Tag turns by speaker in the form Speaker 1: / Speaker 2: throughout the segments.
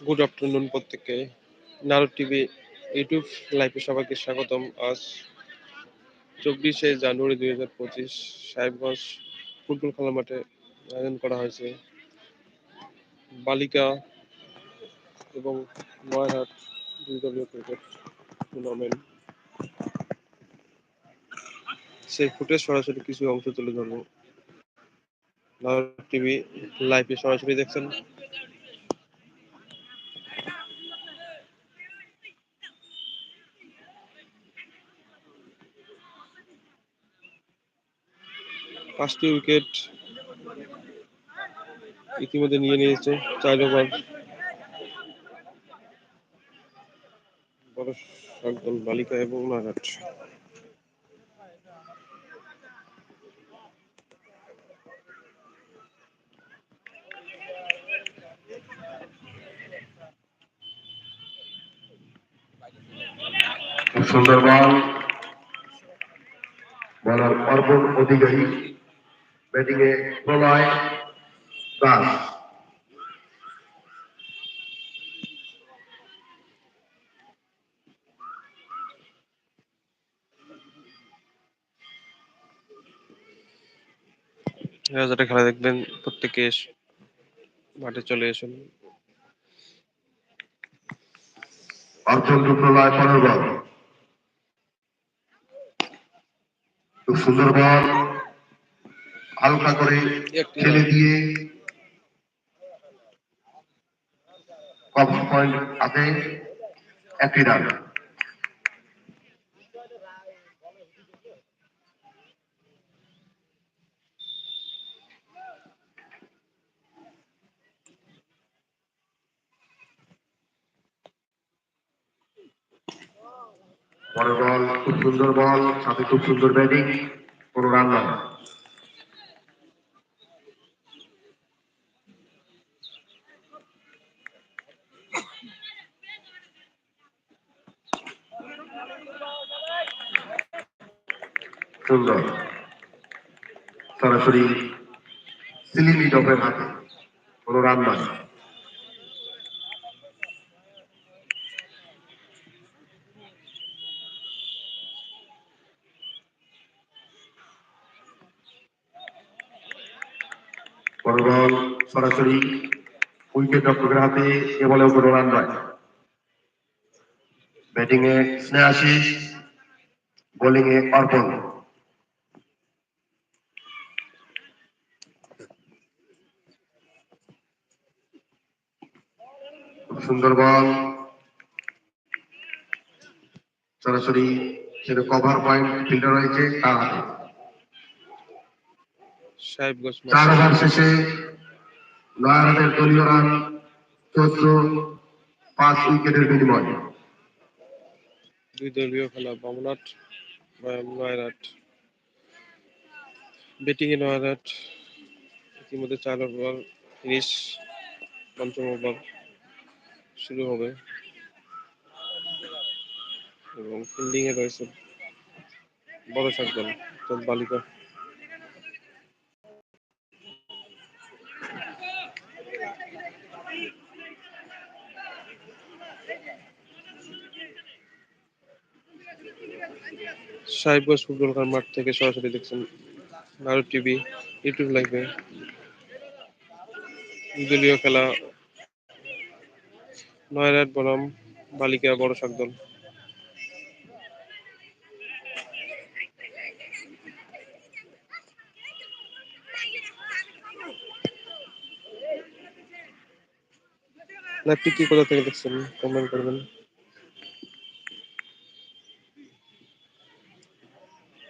Speaker 1: Good afternoon প্রত্যেককে। Narad TV YouTube লাইভে সবাইকে স্বাগতম। আজ চব্বিশে জানুয়ারি দুই হাজার পঁচিশ সাহেবগঞ্জ ফুটবল খেলার মাঠে আয়োজন করা হয়েছে। বালিকা এবং ময়নাট দুই দলীয় ক্রিকেট টুর্নামেন্ট সেই ফুটেজ সরাসরি কিছু অংশ তুলে ধরবো। নারদ টিভি লাইভে সরাসরি দেখছেন। পাঁচটি উইকেট ইতিমধ্যে নিয়ে নিয়েছে, চার ওভার বড় বালিকা এবং নাগাট
Speaker 2: সুন্দরবন, বলার অর্পণ অধিকারী। ব্যাটিং এ প্রলয় দাস।
Speaker 1: যারা খেলা দেখবেন প্রত্যেকে মাঠে চলে আসুন
Speaker 2: অর্জুন প্রলয় পনেরো বল খুব সুন্দর বল। হালকা করে খেলে দিয়ে কভার পয়েন্ট হাতে একটি রান। পরের বল খুব সুন্দর বল সাথে খুব সুন্দর ব্যাটিং কোনো রান নয়। সুন্দর। সরাসরি সিলিমি টপের হাতে, কোনো রান নয় পরের বল সরাসরি উইকেট রক্ষকের হাতে, এ বলেও কোনো রান নয়। ব্যাটিং এ স্নেহাশিস বোলিং এ অর্পণ। খুব সুন্দর বল সরাসরি সেটা কভার পয়েন্ট ফিল্ডার রয়েছে তার। হাতে চার ওভার শেষে নয় রানের দলীয় রান চোদ্দ পাঁচ উইকেটের বিনিময়।
Speaker 1: দুই দলীয় খেলা বামনাট নয়রাট ব্যাটিং এ নয়রাট ইতিমধ্যে চার ওভার ফিনিশ পঞ্চম ওভার। শুরু হবে। এবং ফিল্ডিং এ রয়েছে বড় অর্থাৎ বালিকা। সাহেবগঞ্জ ফুটবল খেলার মাঠ থেকে সরাসরি দেখছেন ভারত টিভি, ইউটিউব লাইভে। দলীয় খেলা নয়রাট বনাম, বালিকা বড় শাকদল লাইভটি কি কোথা থেকে দেখছেন? কমেন্ট করবেন।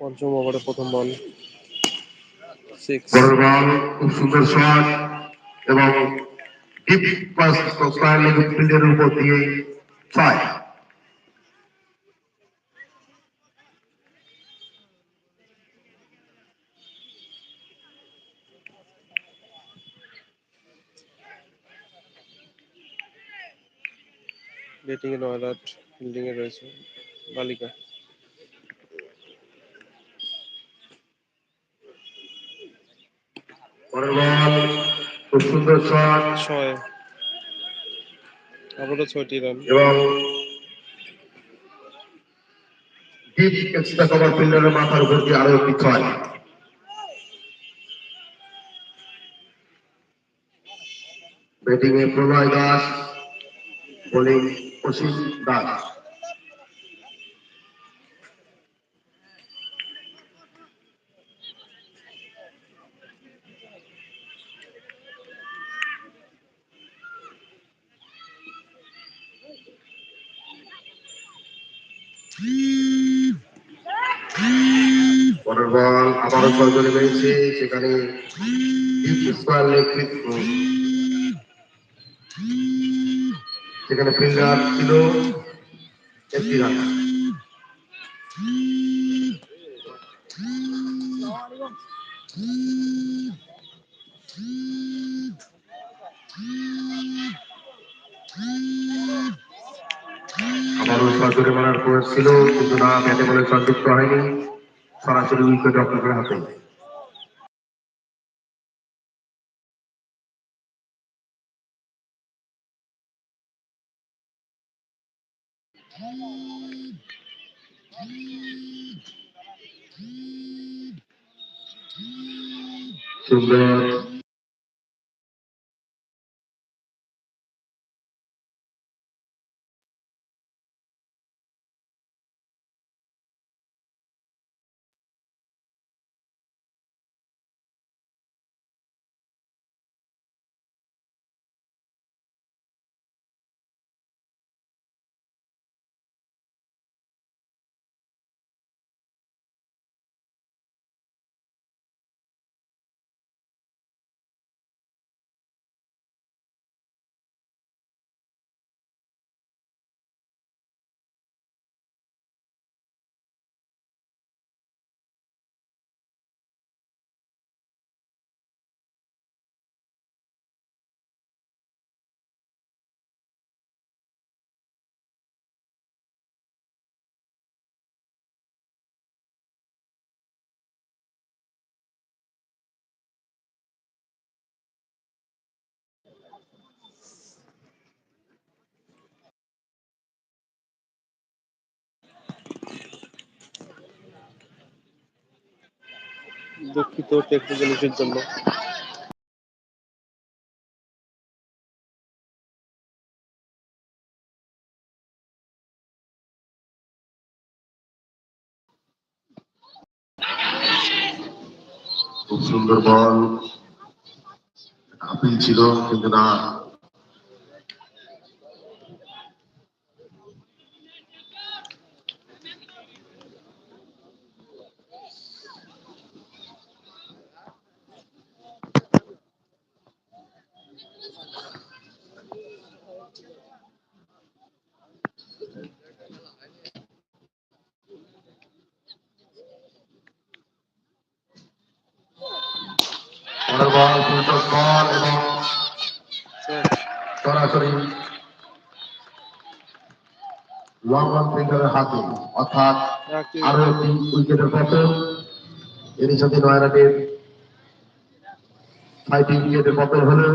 Speaker 1: পঞ্চম ওভারে প্রথম বল সিক্স
Speaker 2: বল সুন্দর শট এবং ডিপ পাস স্কয়ার লেগ ফিল্ডের উপর দিয়ে ছয়
Speaker 1: ব্যাটিং এ নয়রাট ফিল্ডিং এ রয়েছে বালিকা
Speaker 2: পরের বল খুব সুন্দর শট
Speaker 1: ছয়। আবারও ছয়টি রান।
Speaker 2: এবং ডিপ এক্সট্রা কভার ফিল্ডারের মাথার উপর দিয়ে আরও একটি ছয়। ব্যাটিং এ প্রলয় দাস বোলিং অসীম দাস। পরের বল আবারও ছয়জনে পেয়েছে, সেখানে লেগ সেখানে ফিল্ডার ছিল আবারও ছয়জনে মারার প্রয়াস ছিল, কিন্তু না, ব্যাটে বলে সংযুক্ত হয়নি। সরাসরি উইকেট রক্ষকের হাতে সুন্দর
Speaker 1: দুঃখিত টেকনিক্যাল জিনিসের জন্য।
Speaker 2: খুব সুন্দর বল। আপিল ছিল কিন্তু না পরের বল ফুলটস বল এবং সরাসরি হাতে অর্থাৎ আরও একটি উইকেটের পতন এরই সাথে নয় রানের ছয়টি উইকেটের পতন হলেও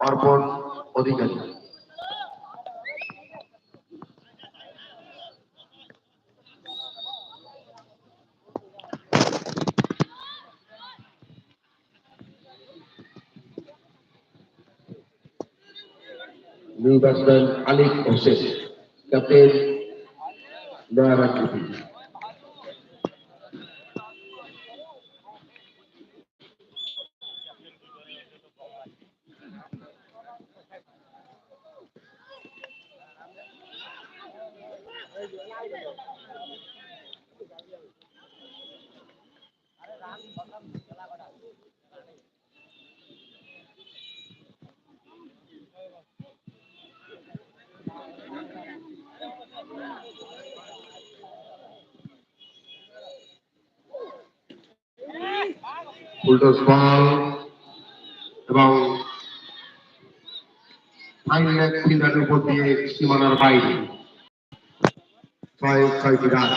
Speaker 2: অর্পণ অধিকারী। New batsman Alif Hossain captain নয়ারা কৃতি ফুলটস বল এবং ফাইনাল ফিল্ডারের উপর দিয়ে সীমানার বাইরে ছয় ছয়টি রান